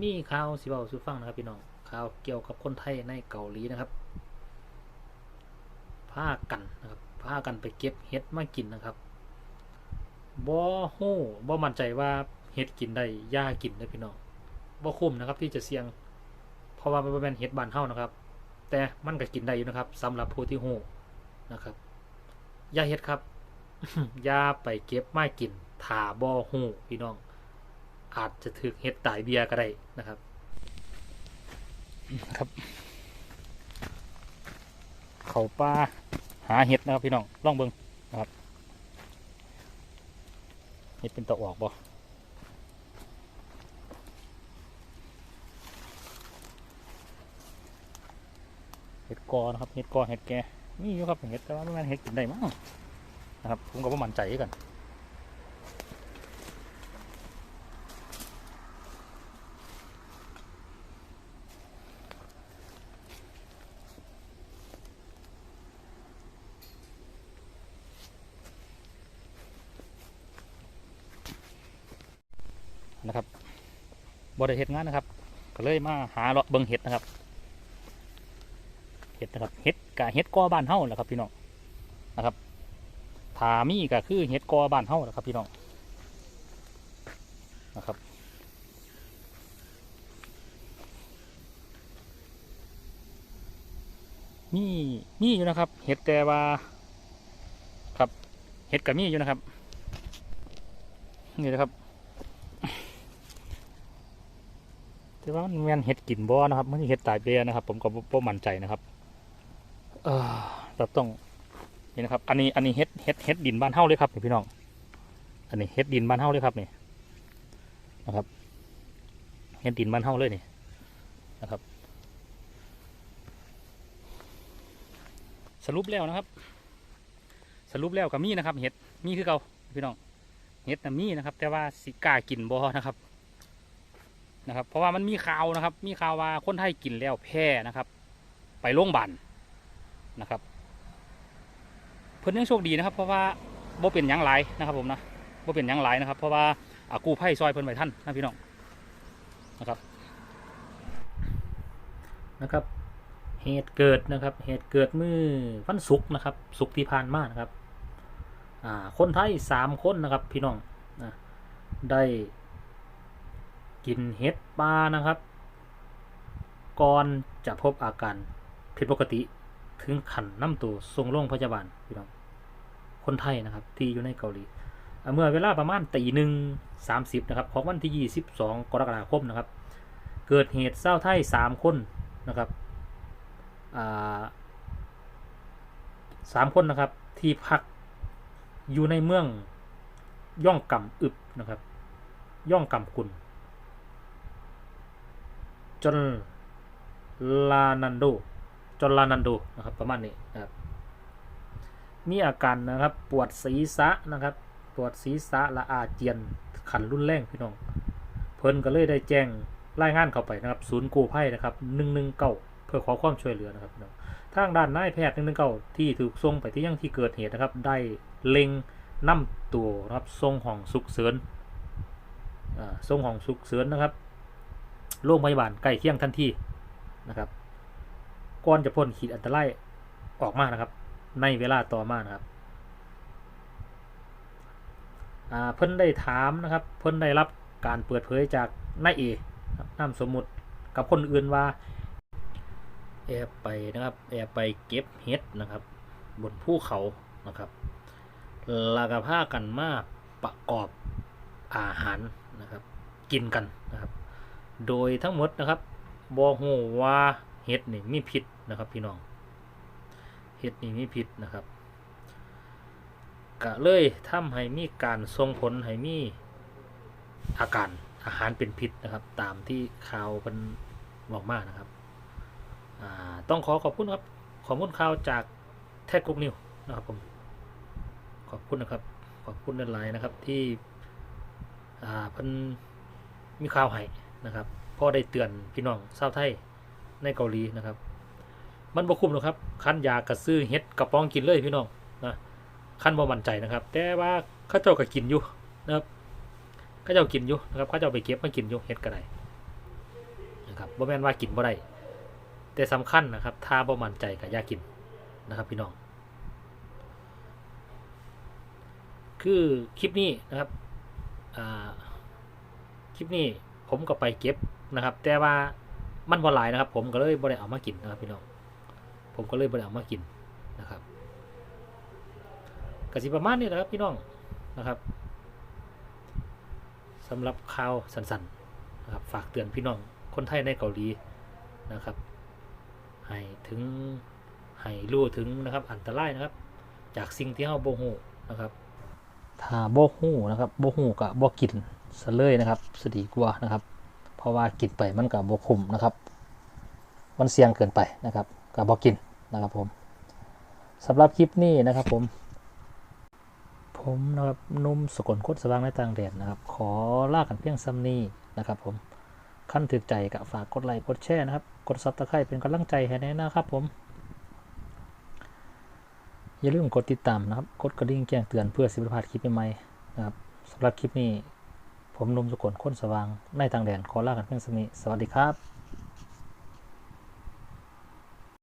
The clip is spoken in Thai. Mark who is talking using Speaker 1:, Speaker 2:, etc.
Speaker 1: มีข่าวสิเว้าสู่ฟังนะครับพี่น้องข่าวเกี่ยวกับคนไทยในเกาหลีนะครับพากันนะครับพากันไปเก็บเห็ดมากินนะครับบ่ฮู้บ่มั่นใจว่าเห็ดกินได้ยากินนะพี่น้องบ่คุ้มนะครับที่จะเสี่ยง เพราะว่ามันบ่แม่นเห็ดบานเฮานะครับ แต่มันก็กินได้อยู่นะครับสำหรับผู้ที่ฮู้นะครับยาเฮ็ดครับยาไปเก็บมากินถาบ่ฮู้พี่น้อง อาจจะถึกเห็ดตายเบียร์ก็ได้นะครับ ครับ เขาป่าหาเห็ดนะครับพี่น้องล่องเบิงนะครับเห็ดเป็นตะออกบ่เห็ดกอนะครับเห็ดกอเห็ดแก่มีอยู่ครับเห็ดแต่ว่าไม่แม่นเห็ดกินได้มั้งนะครับผมก็บ่มั่นใจกัน นะครับบริเฮ็ดงานนะครับ ก็เลยมาหาเลาะเบิงเห็ดนะครับเห็ดนะครับเห็ดกะเห็ดกอบ้านเฮาแหละครับพี่น้องนะครับถามีก็คือเห็ดกอบ้านเฮาแหละครับพี่น้องนะครับมีมีอยู่นะครับ เห็ดแต่ว่าครับเห็ดกับมีอยู่นะครับนี่นะครับ แต่ว่ามันแม่นเห็ดกินบ่นะครับมันเห็ดตายเบียนะครับ ผมก็บ่มั่นใจนะครับ เออเราต้องนี่นะครับ อันนี้อันนี้เห็ดเห็ดเห็ดดินบ้านเฮาเลยครับนี่พี่น้อง อันนี้เห็ดดินบ้านเฮาเลยครับนี่นะครับเห็ดดินบ้านเฮาเลยนี่นะครับ สรุปแล้วนะครับ สรุปแล้วก็มีนะครับ เห็ดมีคือเก่าพี่น้องเห็ดนะมีนะครับ แต่ว่าสิก้ากินบ่นะครับ นะครับ เพราะว่ามันมีข่าวนะครับ มีข่าวว่าคนไทยกินแล้วแพ้นะครับ ไปโรงพยาบาลนะครับ เพิ่นยังโชคดีนะครับ เพราะว่าบ่เป็นยังหลนะครับ ผมนะบ่เป็นยังหลนะครับ เพราะว่ากู้ภัยซอยเพิ่อนไว้ท่านนะพี่น้องนะครับนะครับเหตุเกิดนะครับ เหตุเกิดเมื่อวันศุกร์นะครับศุกร์ที่ผ่านมานะครับ อ่า คนไทยสามคนนะครับ พี่น้องนะได้ กินเห็ดปลานะครับ ก่อนจะพบอาการผิดปกติถึงขันน้ำตัวส่งโรงพยาบาลพี่น้องคนไทยนะครับ ที่อยู่ในเกาหลี เมื่อเวลาประมาณตีหนึ่งสามสิบนะครับ ของวันที่ยี่สิบสองกรกฎาคมนะครับ เกิดเหตุเศร้าไทยสามคนนะครับสามคนนะครับที่พักอยู่ในเมืองย่องกำอึบนะครับ ย่องกำกุล จนลานันโดจนลานันโดนะครับประมาณนี้นะครับมีอาการนะครับปวดศีรษะนะครับปวดศีรษะและอาเจียนขันรุนแรงพี่น้อง เพิ่นก็เลยได้แจ้งรายงานเข้าไปนะครับ ศูนย์กู้ภัยนะครับ119เก้าเพื่อขอความช่วยเหลือนะครับพี่น้องทางด้านนายแพทย์หนึ่งหนึ่งเก่าที่ถูกส่งไปที่ยังที่เกิดเหตุนะครับ ได้เล็งนํตัวนะครับส่งห้องสุกเสริญอ่าส่งห้องสุกเสริญนะครับ โรงพยาบาลใกล้เคียงทันทีนะครับก่อนจะพ้นขีดอันตรายออกมานะครับ ในเวลาต่อมานะครับเพิ่นได้ถามนะครับ เพิ่นได้รับการเปิดเผยจากนายเอนามสมมุติกับคนอื่นว่าแอบไปนะครับแอบไปเก็บเห็ดนะครับ บนภูเขานะครับลากผ้ากันมาประกอบอาหารนะครับ กินกันนะครับ โดยทั้งหมดนะครับบอหูว่าเห็ดนี่มีพิษนะครับพี่น้องเห็ดนี่มีพิษนะครับก็เลยทำให้มีการส่งผลให้มีอาการอาหารเป็นพิษนะครับ ตามที่ข่าวเป็นบอกมานะครับต้องขอขอบคุณครับขอบคุณข่าวจากแท็กกุ๊กนิวนะครับผมขอบคุณนะครับขอบคุณหลายๆนะครับที่เพิ่นมีข่าวให้ นะครับพ่อได้เตือนพี่น้องชาวไทยในเกาหลีนะครับ มันบ่คุ้มหรอกครับคันยากระซื้อเฮ็ดกระป๋องกินเลยพี่น้องนะคันบ่มั่นใจนะครับ แต่ว่าข้าเจ้าก็กินอยู่นะครับข้าเจ้ากินอยู่นะครับข้าเจ้าไปเก็บมากินอยู่เฮ็ดก็ได้บ่แม่นว่ากินบ่ได้แต่สำคัญนะครับ ถ้าบ่มั่นใจก็อย่ากินนะครับ พี่น้อง คือคลิปนี้นะครับคลิปนี้ ผมก็ไปเก็บนะครับ แต่ว่ามันบ่หลายนะครับ ผมก็เลยบ่ได้เอามากินนะครับพี่น้องผมก็เลยบ่ได้เอามากินนะครับกสิประมาณนี้นะครับพี่น้องนะครับสำหรับข่าวสั้นๆนะครับฝากเตือนพี่น้องคนไทยในเกาหลีนะครับ ให้ถึงให้รู้ถึงนะครับอันตรายนะครับ จากสิ่งที่เฮาบ่ฮู้นะครับถ้าบ่ฮู้นะครับบ่ฮู้ก็บ่กิน ซะเลยนะครับสดีกว่านะครับ เพราะว่ากินไปมันก็บ่คุ้มนะครับ มันเสี่ยงเกินไปนะครับก็บ่กินนะครับผมสำหรับคลิปนี้นะครับผม ผมนะครับนุ่มสกลโคตรสว่างในต่างแดนนะครับ ขอลากันเพียงซ้ำนี้นะครับ ผมขั้นถึกใจก็ฝากกดไลค์กดแชร์นะครับ กดซับสไครป์เป็นกำลังใจให้แน่นะครับผม อย่าลืมกดติดตามนะครับ กดกระดิ่งแจ้งเตือนเพื่อสิบพลาดคลิปใหม่ๆนะครับสำหรับคลิปนี้ ผมนุ่มสกลโคตรสว่าง ในทางแดนขอลากันเพียงซ้ำนี้สวัสดีครับ